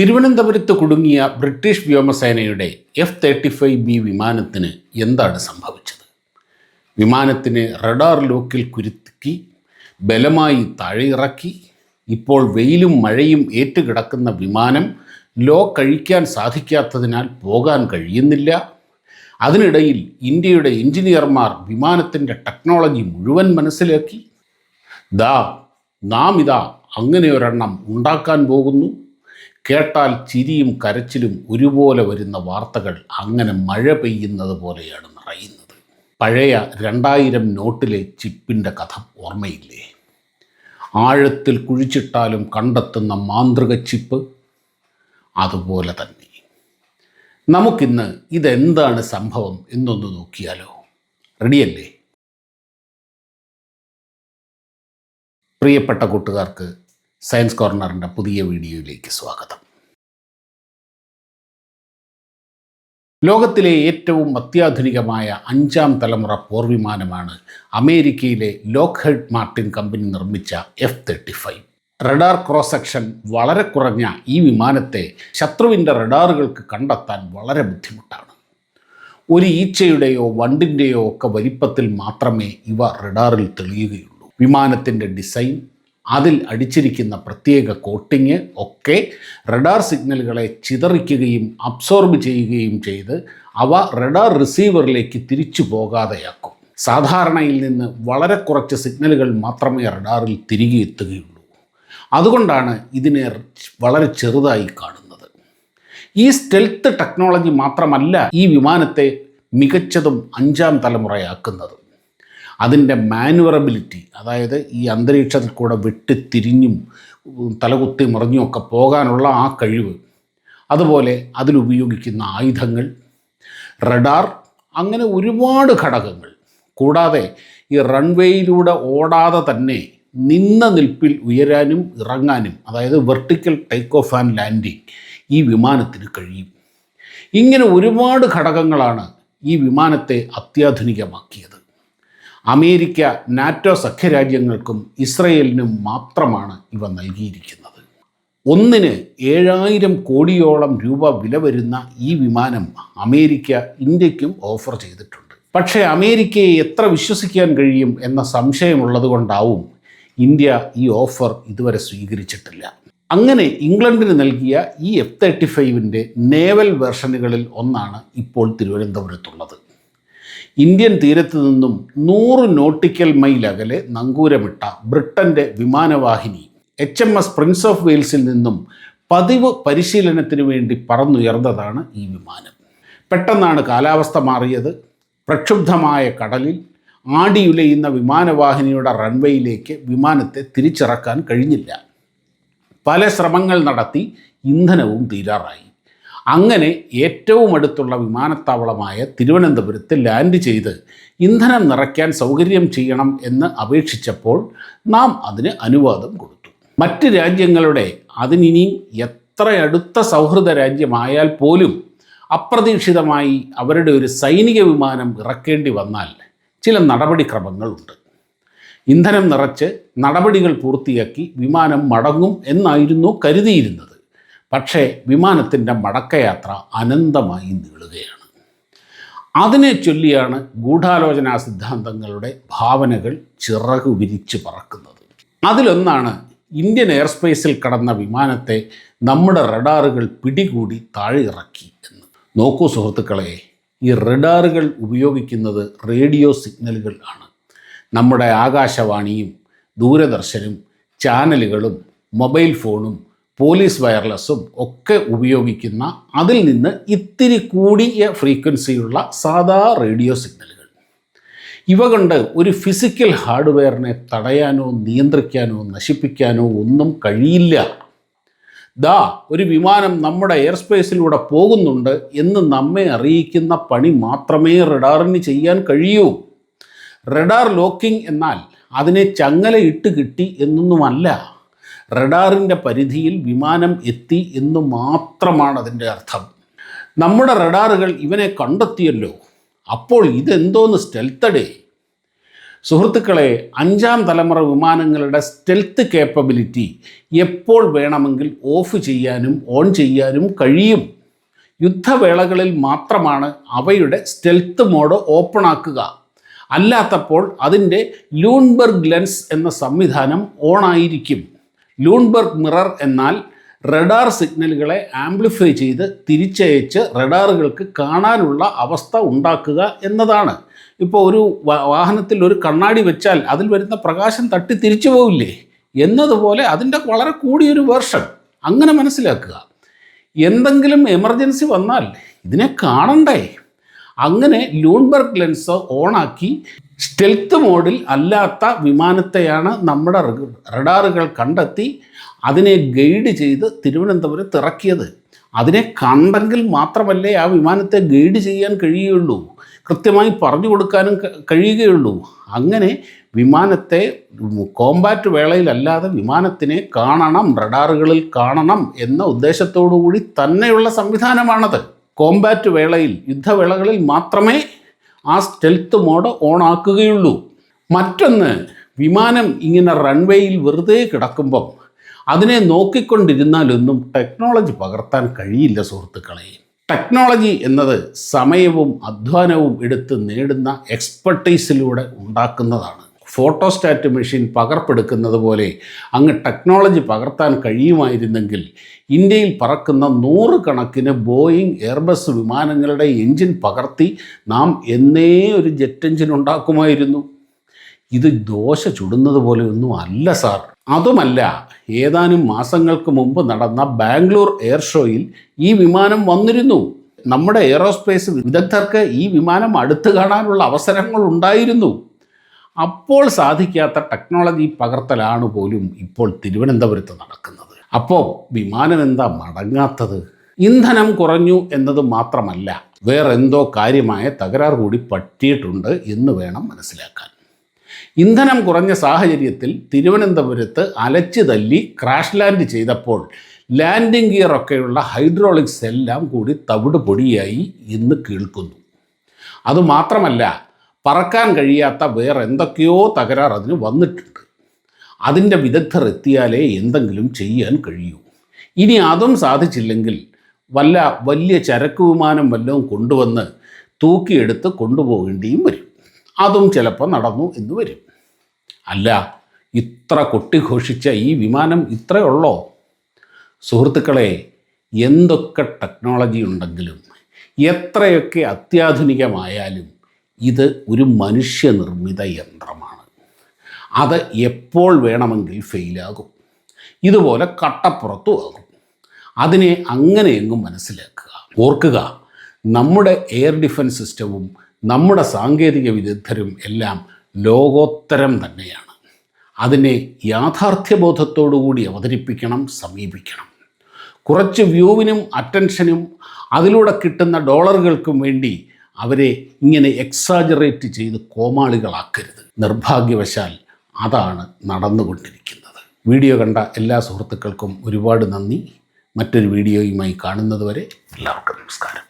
തിരുവനന്തപുരത്ത് കുടുങ്ങിയ ബ്രിട്ടീഷ് വ്യോമസേനയുടെ എഫ് തേർട്ടി ഫൈവ് ബി വിമാനത്തിന് എന്താണ് സംഭവിച്ചത്? വിമാനത്തിന് റഡാർ ലോക്കിൽ കുരുക്കി ബലമായി താഴെ ഇറക്കി ഇപ്പോൾ വെയിലും മഴയും ഏറ്റുകിടക്കുന്ന വിമാനം ലോ കഴിക്കാൻ സാധിക്കാത്തതിനാൽ പോകാൻ കഴിയുന്നില്ല. അതിനിടയിൽ ഇന്ത്യയുടെ എഞ്ചിനീയർമാർ വിമാനത്തിന്റെ ടെക്നോളജി മുഴുവൻ മനസ്സിലാക്കി. ദാ നാം ഇതാ അങ്ങനെ ഒരെണ്ണം ഉണ്ടാക്കാൻ പോകുന്നു. കേട്ടാൽ ചിരിയും കരച്ചിലും ഒരുപോലെ വരുന്ന വാർത്തകൾ അങ്ങനെ മഴ പെയ്യുന്നത് പോലെയാണ് നിറയുന്നത്. പഴയ രണ്ടായിരം നോട്ടിലെ ചിപ്പിന്റെ കഥ ഓർമ്മയില്ലേ? ആഴത്തിൽ കുഴിച്ചിട്ടാലും കണ്ടെത്തുന്ന മാന്ത്രിക ചിപ്പ് അതുപോലെ തന്നെ. നമുക്കിന്ന് ഇതെന്താണ് സംഭവം എന്നൊന്ന് നോക്കിയാലോ. റെഡിയല്ലേ? പ്രിയപ്പെട്ട കൂട്ടുകാർക്ക് സയൻസ് കോർണറിന്റെ പുതിയ വീഡിയോയിലേക്ക് സ്വാഗതം. ലോകത്തിലെ ഏറ്റവും അത്യാധുനികമായ അഞ്ചാം തലമുറ പോർവിമാനമാണ് അമേരിക്കയിലെ ലോക്ക്ഹെഡ് മാർട്ടിൻ കമ്പനി നിർമ്മിച്ച F thirty five radar cross section വളരെ കുറഞ്ഞ ഈ വിമാനത്തെ ശത്രുവിന്റെ റഡാറുകൾക്ക് കണ്ടെത്താൻ വളരെ ബുദ്ധിമുട്ടാണ്. ഒരു ഈച്ചയുടെയോ വണ്ടിന്റെയോ ഒക്കെ വലിപ്പത്തിൽ മാത്രമേ ഇവ റഡാറിൽ തെളിയുകയുള്ളൂ. വിമാനത്തിന്റെ ഡിസൈൻ അതിൽ അടിച്ചിരിക്കുന്ന പ്രത്യേക കോട്ടിങ് ഒക്കെ റഡാർ സിഗ്നലുകളെ ചിതറിക്കുകയും അബ്സോർബ് ചെയ്യുകയും ചെയ്ത് അവ റഡാർ റിസീവറിലേക്ക് തിരിച്ചു പോകാതെയാക്കും. സാധാരണയിൽ നിന്ന് വളരെ കുറച്ച് സിഗ്നലുകൾ മാത്രമേ റഡാറിൽ തിരികെ എത്തുകയുള്ളൂ. അതുകൊണ്ടാണ് ഇതിനെ വളരെ ചെറുതായി കാണുന്നത്. ഈ സ്റ്റെൽത്ത് ടെക്നോളജി മാത്രമല്ല ഈ വിമാനത്തെ മികച്ചതും അഞ്ചാം തലമുറയാക്കുന്നത്. അതിന്റെ മാനുവറബിലിറ്റി അതായത് ഈ അന്തരീക്ഷത്തിൽ കൂടെ വെട്ടിത്തിരിഞ്ഞും തലകുത്തി മറിഞ്ഞും ഒക്കെ പോകാനുള്ള ആ കഴിവ്. അതുപോലെ അതിലുപയോഗിക്കുന്ന ആയുധങ്ങൾ റഡാർ അങ്ങനെ ഒരുപാട് ഘടകങ്ങൾ. കൂടാതെ ഈ റൺവേയിലൂടെ ഓടാതെ തന്നെ നിന്ന നിൽപ്പിൽ ഉയരാനും ഇറങ്ങാനും അതായത് vertical take off and landing ഈ വിമാനത്തിന് കഴിയും. ഇങ്ങനെ ഒരുപാട് ഘടകങ്ങളാണ് ഈ വിമാനത്തെ അത്യാധുനികമാക്കിയത്. അമേരിക്ക നാറ്റോ സഖ്യരാജ്യങ്ങൾക്കും ഇസ്രയേലിനും മാത്രമാണ് ഇവ നൽകിയിരിക്കുന്നത്. ഒന്നിന് ഏഴായിരം കോടിയോളം രൂപ വില വരുന്ന ഈ വിമാനം അമേരിക്ക ഇന്ത്യക്കും ഓഫർ ചെയ്തിട്ടുണ്ട്. പക്ഷേ അമേരിക്കയെ എത്ര വിശ്വസിക്കാൻ കഴിയും എന്ന സംശയമുള്ളതുകൊണ്ടാവും ഇന്ത്യ ഈ ഓഫർ ഇതുവരെ സ്വീകരിച്ചിട്ടില്ല. അങ്ങനെ ഇംഗ്ലണ്ടിന് നൽകിയ ഈ എഫ് തേർട്ടി ഫൈവിന്റെ നേവൽ വേർഷനുകളിൽ ഒന്നാണ് ഇപ്പോൾ തിരുവനന്തപുരത്തുള്ളത്. ഇന്ത്യൻ തീരത്തു നിന്നും നൂറ് നോട്ടിക്കൽ മൈൽ അകലെ നങ്കൂരമിട്ട ബ്രിട്ടന്റെ വിമാനവാഹിനി H M S prince of വെയിൽസിൽ നിന്നും പതിവ് പരിശീലനത്തിന് വേണ്ടി പറന്നുയർന്നതാണ് ഈ വിമാനം. പെട്ടെന്നാണ് കാലാവസ്ഥ മാറിയത്. പ്രക്ഷുബ്ധമായ കടലിൽ ആടിയുലയുന്ന വിമാനവാഹിനിയുടെ റൺവേയിലേക്ക് വിമാനത്തെ തിരിച്ചിറക്കാൻ കഴിഞ്ഞില്ല. പല ശ്രമങ്ങൾ നടത്തി ഇന്ധനവും തീരാറായി. അങ്ങനെ ഏറ്റവും അടുത്തുള്ള വിമാനത്താവളമായ തിരുവനന്തപുരത്ത് ലാൻഡ് ചെയ്ത് ഇന്ധനം നിറയ്ക്കാൻ സൗകര്യം ചെയ്യണം എന്ന് അപേക്ഷിച്ചപ്പോൾ നാം അതിന് അനുവാദം കൊടുത്തു. മറ്റ് രാജ്യങ്ങളുടെ അതിനിനി എത്ര അടുത്ത സൗഹൃദ രാജ്യമായാൽ പോലും അപ്രതീക്ഷിതമായി അവരുടെ ഒരു സൈനിക വിമാനം ഇറക്കേണ്ടി വന്നാൽ ചില നടപടിക്രമങ്ങളുണ്ട്. ഇന്ധനം നിറച്ച് നടപടികൾ പൂർത്തിയാക്കി വിമാനം മടങ്ങും എന്നായിരുന്നു കരുതിയിരുന്നത്. പക്ഷേ വിമാനത്തിന്റെ മടക്കയാത്ര അനന്തമായി നീളുകയാണ്. അതിനെ ചൊല്ലിയാണ് ഗൂഢാലോചനാ സിദ്ധാന്തങ്ങളുടെ ഭാവനകൾ ചിറകു വിരിച്ച് പറക്കുന്നത്. അതിലൊന്നാണ് ഇന്ത്യൻ എയർസ്പേസിൽ കടന്ന വിമാനത്തെ നമ്മുടെ റഡാറുകൾ പിടികൂടി താഴെ ഇറക്കി എന്ന്. നോക്കൂ സുഹൃത്തുക്കളെ ഈ റഡാറുകൾ ഉപയോഗിക്കുന്നത് റേഡിയോ സിഗ്നലുകൾ ആണ്. നമ്മുടെ ആകാശവാണിയും ദൂരദർശനും ചാനലുകളും മൊബൈൽ ഫോണും പോലീസ് വയർലെസ്സും ഒക്കെ ഉപയോഗിക്കുന്ന അതിൽ നിന്ന് ഇത്തിരി കൂടിയ ഫ്രീക്വൻസിയുള്ള സാധാ റേഡിയോ സിഗ്നലുകൾ. ഇവ കൊണ്ട് ഒരു ഫിസിക്കൽ ഹാർഡ്വെയറിനെ തടയാനോ നിയന്ത്രിക്കാനോ നശിപ്പിക്കാനോ ഒന്നും കഴിയില്ല. ദാ ഒരു വിമാനം നമ്മുടെ എയർ സ്പേസിലൂടെ പോകുന്നുണ്ട് എന്ന് നമ്മെ അറിയിക്കുന്ന പണി മാത്രമേ റഡാറിന് ചെയ്യാൻ കഴിയൂ. റഡാർ ലോക്കിംഗ് എന്നാൽ അതിനെ ചങ്ങല ഇട്ട് കിട്ടി എന്നൊന്നുമല്ല. റഡാറിന്റെ പരിധിയിൽ വിമാനം എത്തി എന്ന് മാത്രമാണ് അതിന്റെ അർത്ഥം. നമ്മുടെ റഡാറുകൾ ഇവനെ കണ്ടെത്തിയല്ലോ. അപ്പോൾ ഇതെന്തോന്ന് സ്റ്റെൽത്തടേ സുഹൃത്തുക്കളെ അഞ്ചാം തലമുറ വിമാനങ്ങളുടെ സ്റ്റെൽത്ത് കേപ്പബിലിറ്റി എപ്പോൾ വേണമെങ്കിൽ ഓഫ് ചെയ്യാനും ഓൺ ചെയ്യാനും കഴിയും. യുദ്ധവേളകളിൽ മാത്രമാണ് അവയുടെ സ്റ്റെൽത്ത് മോഡ് ഓപ്പൺ ആക്കുക. അല്ലാത്തപ്പോൾ അതിന്റെ ലൂൺബർഗ് ലെൻസ് എന്ന സംവിധാനം ഓണായിരിക്കും ലൂൺബർഗ് മിറർ എന്നാൽ റഡാർ സിഗ്നലുകളെ ആംപ്ലിഫൈ ചെയ്ത് തിരിച്ചയച്ച് റഡാറുകൾക്ക് കാണാനുള്ള അവസ്ഥ ഉണ്ടാക്കുക എന്നതാണ്. ഇപ്പോൾ ഒരു വാഹനത്തിൽ ഒരു കണ്ണാടി വെച്ചാൽ അതിൽ വരുന്ന പ്രകാശം തട്ടി തിരിച്ചു പോവില്ലേ? എന്നതുപോലെ അതിന്റെ വളരെ കൂടിയൊരു വേർഷൻ. അങ്ങനെ മനസ്സിലാക്കുക. എന്തെങ്കിലും എമർജൻസി വന്നാൽ ഇതിനെ കാണണ്ടേ? അങ്ങനെ ലൂൺബർഗ് ലെൻസ് ഓണാക്കി സ്റ്റെൽത്ത് മോഡിൽ അല്ലാത്ത വിമാനത്തെയാണ് നമ്മുടെ റഡാറുകൾ കണ്ടെത്തി അതിനെ ഗൈഡ് ചെയ്ത് തിരുവനന്തപുരത്ത് ഇറക്കിയത്. അതിനെ കണ്ടെങ്കിൽ മാത്രമല്ലേ ആ വിമാനത്തെ ഗൈഡ് ചെയ്യാൻ കഴിയുകയുള്ളൂ. കൃത്യമായി പറഞ്ഞു കൊടുക്കാനും കഴിയുകയുള്ളൂ. അങ്ങനെ വിമാനത്തെ കോമ്പാറ്റ് വേളയിലല്ലാതെ വിമാനത്തിനെ കാണണം റഡാറുകളിൽ കാണണം എന്ന ഉദ്ദേശത്തോടു കൂടി തന്നെയുള്ള സംവിധാനമാണത്. കോമ്പാറ്റ് വേളയിൽ യുദ്ധവേളകളിൽ മാത്രമേ ആ സ്റ്റെൽത്ത് മോഡ് ഓൺ ആക്കുകയുള്ളൂ. മറ്റൊന്ന് വിമാനം ഇങ്ങനെ റൺവേയിൽ വെറുതെ കിടക്കുമ്പം അതിനെ നോക്കിക്കൊണ്ടിരുന്നാലൊന്നും ടെക്നോളജി പകർത്താൻ കഴിയില്ല സുഹൃത്തുക്കളെ. ടെക്നോളജി എന്നത് സമയവും അധ്വാനവും എടുത്ത് നേടുന്ന എക്സ്പെർട്ടീസിലൂടെ ഉണ്ടാക്കുന്നതാണ്. ഫോട്ടോസ്റ്റാറ്റ് മെഷീൻ പകർപ്പെടുക്കുന്നത് പോലെ അങ്ങ് ടെക്നോളജി പകർത്താൻ കഴിയുമായിരുന്നെങ്കിൽ ഇന്ത്യയിൽ പറക്കുന്ന നൂറുകണക്കിന് ബോയിങ് എയർബസ് വിമാനങ്ങളുടെ എൻജിൻ പകർത്തി നാം എന്നേ ഒരു ജെറ്റ് എൻജിൻ ഉണ്ടാക്കുമായിരുന്നു. ഇത് ദോശ ചുടുന്നത് പോലെയൊന്നും അല്ല സാർ. അതുമല്ല ഏതാനും മാസങ്ങൾക്ക് മുമ്പ് നടന്ന ബാംഗ്ലൂർ എയർ ഷോയിൽ ഈ വിമാനം വന്നിരുന്നു. നമ്മുടെ എയറോസ്പേസ് വിദഗ്ധർക്ക് ഈ വിമാനം അടുത്ത് കാണാനുള്ള അവസരങ്ങൾ ഉണ്ടായിരുന്നു. അപ്പോൾ സാധിക്കാത്ത ടെക്നോളജി പകർത്തലാണ് പോലും ഇപ്പോൾ തിരുവനന്തപുരത്ത് നടക്കുന്നത്. അപ്പോൾ വിമാനം എന്താ മടങ്ങാത്തത്? ഇന്ധനം കുറഞ്ഞു എന്നത് മാത്രമല്ല വേറെന്തോ കാര്യമായ തകരാർ കൂടി പറ്റിയിട്ടുണ്ട് എന്ന് വേണം മനസ്സിലാക്കാൻ. ഇന്ധനം കുറഞ്ഞ സാഹചര്യത്തിൽ തിരുവനന്തപുരത്ത് അലച്ചു തല്ലി ക്രാഷ് ലാൻഡ് ചെയ്തപ്പോൾ ലാൻഡിംഗ് ഗിയർ ഒക്കെയുള്ള ഹൈഡ്രോളിക്സ് എല്ലാം കൂടി തവിട് പൊടിയായി ഇന്ന് കേൾക്കുന്നു. അതുമാത്രമല്ല പറക്കാൻ കഴിയാത്ത വേറെ എന്തൊക്കെയോ തകരാർ അതിന് വന്നിട്ടുണ്ട്. അതിന്റെ വിദഗ്ധർ എത്തിയാലേ എന്തെങ്കിലും ചെയ്യാൻ കഴിയൂ. ഇനി അതും സാധിച്ചില്ലെങ്കിൽ വല്ല വലിയ ചരക്ക് വിമാനം വല്ലതും കൊണ്ടുവന്ന് തൂക്കിയെടുത്ത് കൊണ്ടുപോകേണ്ടിയും വരും. അതും ചിലപ്പോൾ നടന്നു എന്ന് വരും. അല്ല ഇത്ര കൊട്ടിഘോഷിച്ച ഈ വിമാനം ഇത്രയുള്ളോ സുഹൃത്തുക്കളെ എന്തൊക്കെ ടെക്നോളജി ഉണ്ടെങ്കിലും എത്രയൊക്കെ അത്യാധുനികമായാലും ഇത് ഒരു മനുഷ്യനിർമ്മിത യന്ത്രമാണ്. അത് എപ്പോൾ വേണമെങ്കിൽ ഫെയിലാകും ഇതുപോലെ കട്ടപ്പുറത്തും ആകും. അതിനെ അങ്ങനെയെങ്ങും മനസ്സിലാക്കുക. ഓർക്കുക നമ്മുടെ എയർ ഡിഫൻസ് സിസ്റ്റവും നമ്മുടെ സാങ്കേതിക വിദഗ്ധരും എല്ലാം ലോകോത്തരം തന്നെയാണ്. അതിനെ യാഥാർത്ഥ്യബോധത്തോടുകൂടി അവതരിപ്പിക്കണം സമീപിക്കണം. കുറച്ച് വ്യൂവിനും അറ്റൻഷനും അതിലൂടെ കിട്ടുന്ന ഡോളറുകൾക്കും വേണ്ടി അവരെ ഇങ്ങനെ എക്സാജറേറ്റ് ചെയ്ത് കോമാളികളാക്കരുത്. നിർഭാഗ്യവശാൽ അതാണ് നടന്നുകൊണ്ടിരിക്കുന്നത്. വീഡിയോ കണ്ട എല്ലാ സുഹൃത്തുക്കൾക്കും ഒരുപാട് നന്ദി. മറ്റൊരു വീഡിയോയുമായി കാണുന്നതുവരെ എല്ലാവർക്കും നമസ്കാരം.